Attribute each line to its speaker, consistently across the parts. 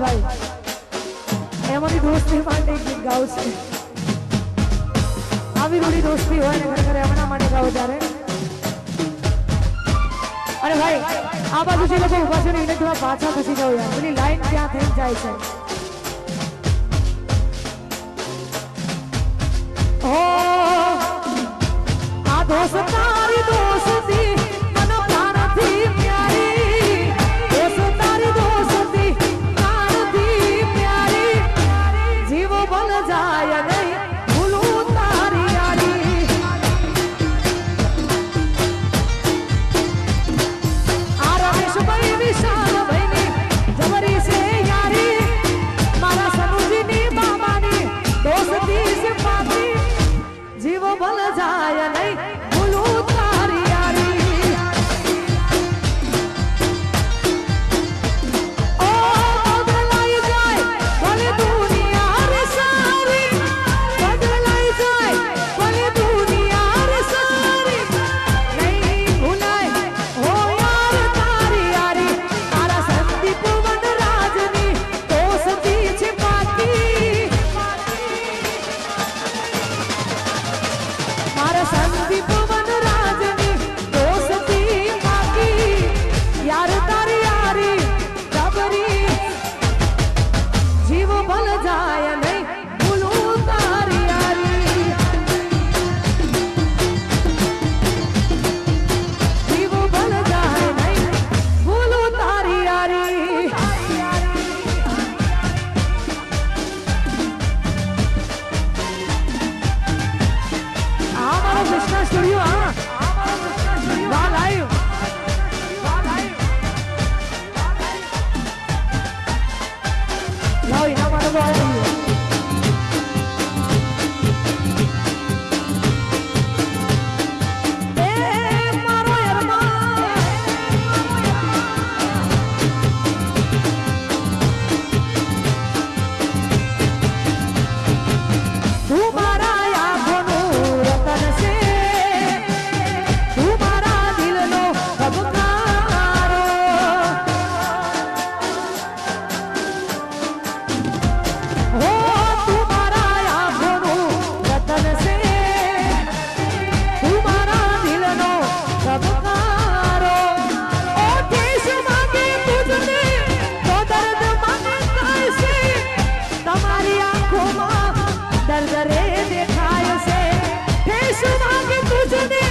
Speaker 1: ભાઈ. એ અમારી દોસ્તી માટે ગીત ગાવું છે. આવી રૂડી દોસ્તી હોય ને ખરેખર એમના માટે ગાવું ત્યારે. અરે ભાઈ, આ બાજુ જે લોકો ઊભા છે ને એને પાછા ખસી જાવ યાર. પેલી લાઈન ક્યાં થઈ જાય છે? Anthony!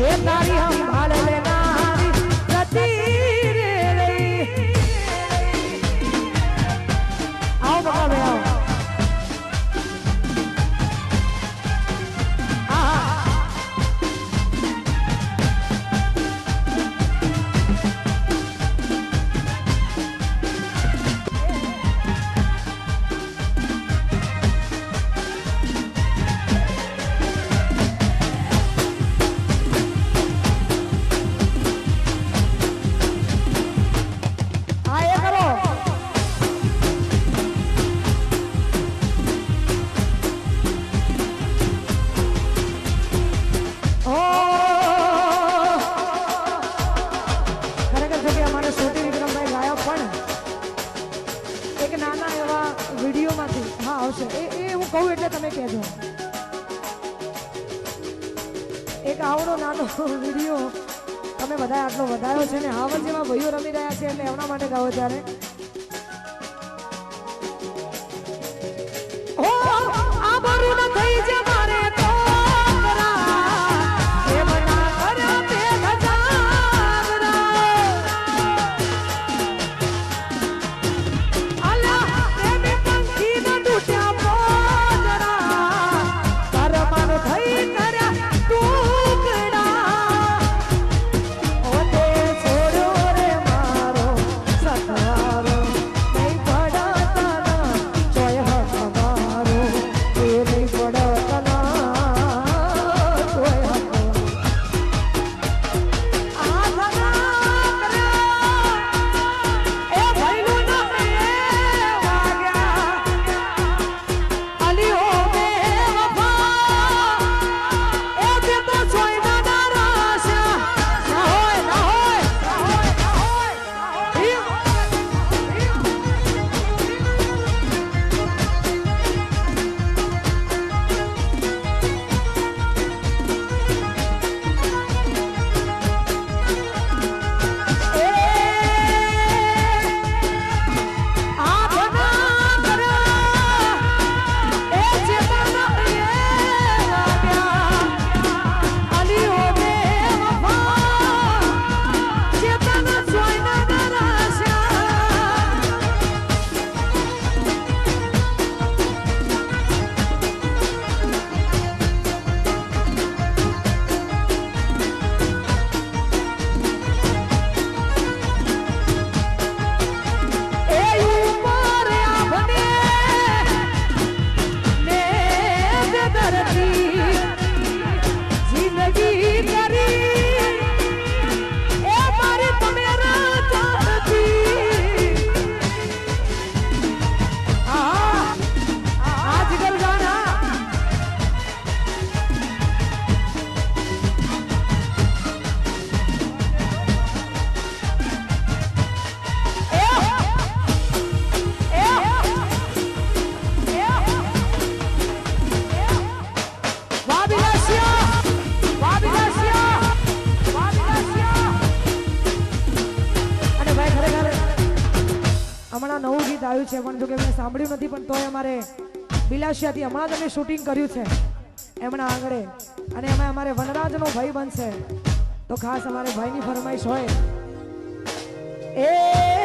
Speaker 1: ये तारी हम भाल ले આવશે. એ એ હું કહું એટલે તમે કહેજો. એક આવડો નાનો વીડિયો. તમે બધા આટલો વધાર્યો છે ને હાવર જેવા ભાઈઓ રમી રહ્યા છે એટલે એમના માટે ગાવો ત્યારે. સાંભળ્યું નથી, પણ તોય અમારે બિલાશિયાથી હમણાં જ અમે શૂટિંગ કર્યું છે. એમના આંગળે અને એમાં અમારે વનરાજનો ભાઈ બનશે. તો ખાસ અમારે ભાઈની ફરમાઈશ હોય. એ